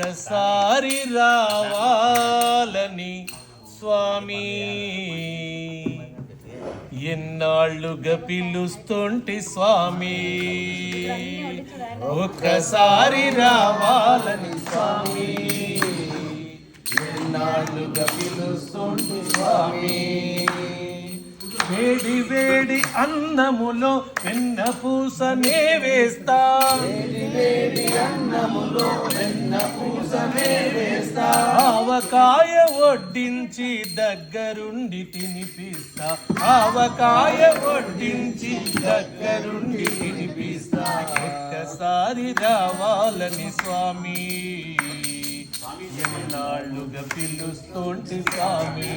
ఒక్కసారి రావాలని స్వామి. ఎన్నాళ్ళుగా పిలుస్తుంటి స్వామి. ఒక్కసారి రావాలని స్వామి. ఎన్నాళ్ళుగా పిలుస్తుంటి స్వామి. వేడి వేడి అన్నములో వెన్న పూసనే వేస్తా వేడి వేడి అన్నములో వెన్న పూసనే వేస్తా ఆవకాయ వడ్డించి దగ్గరుండి తినిపిస్తా. ఆవకాయ వడ్డించి దగ్గరుండి తినిపిస్తా. ఒక్కసారి రావాలని స్వామి. ఎన్నాళ్ళుగా పిలుస్తుంటి స్వామి.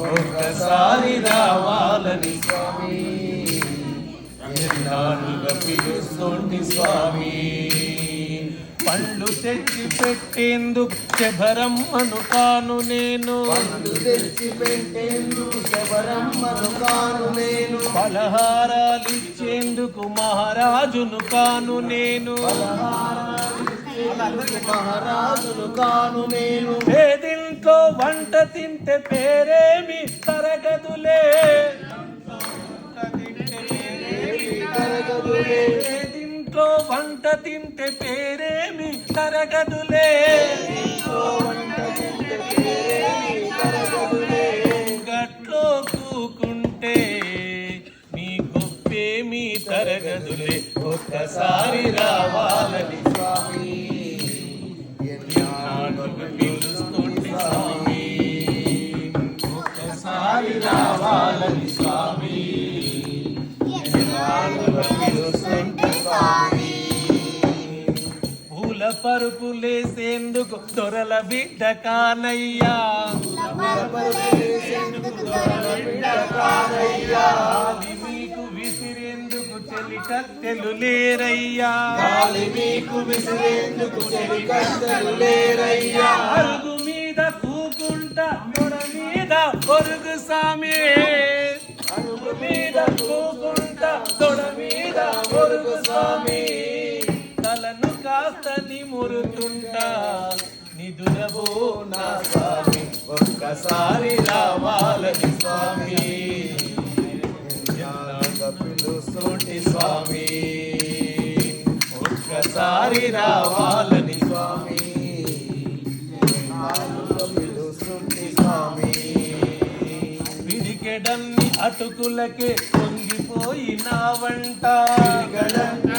ఒక్కసారి రావాలని స్వామి. ఎన్నాళ్ళుగా స్వామి. పళ్ళు తెచ్చి పెట్టేందుకు శబరమ్మను కాను నేను. పండు తెచ్చి పెట్టేందుకు శబరమ్మను కాను నేను. పలహారాలు ఇచ్చేందుకు మహారాజును కాను నేను. మహారాజును కాను నేను. ఇంట్లో వంట తింటే పేరేమి తరగదులే ఇంట్లో వంట తింటే పేరేమి తరగదులే కరగదులే గట్లో కూకుంటే నీ గొప్పేమి తరగదులే ఒక్కసారి రావాలని స్వామి. పూల పరుపులేసేందుకు దొరల బిడ్డ కానయ్యా. గాలి మీకు విసిరేందుకు చెలి కత్తెలు లేరయ్యా. గాలి మీకు విసిరేందుకు చెవి కత్తెలు లేరయ్యా. అరుగు మీద కూకుంటా మీద పొరుగు సామి. అరుగు మీద తొడ మీద మురుగు స్వామి. తలను కాస్త నిమురుతుంటా నిదురబో నా స్వామి. ఒక్కసారి రావాలని స్వామి. సోటి స్వామి. ఒక్కసారి రావాలని స్వామి. పిలుస్తుంది స్వామి. విడికెడన్ని అటుకులకే పొంగిపోయినావంట. గడన్ని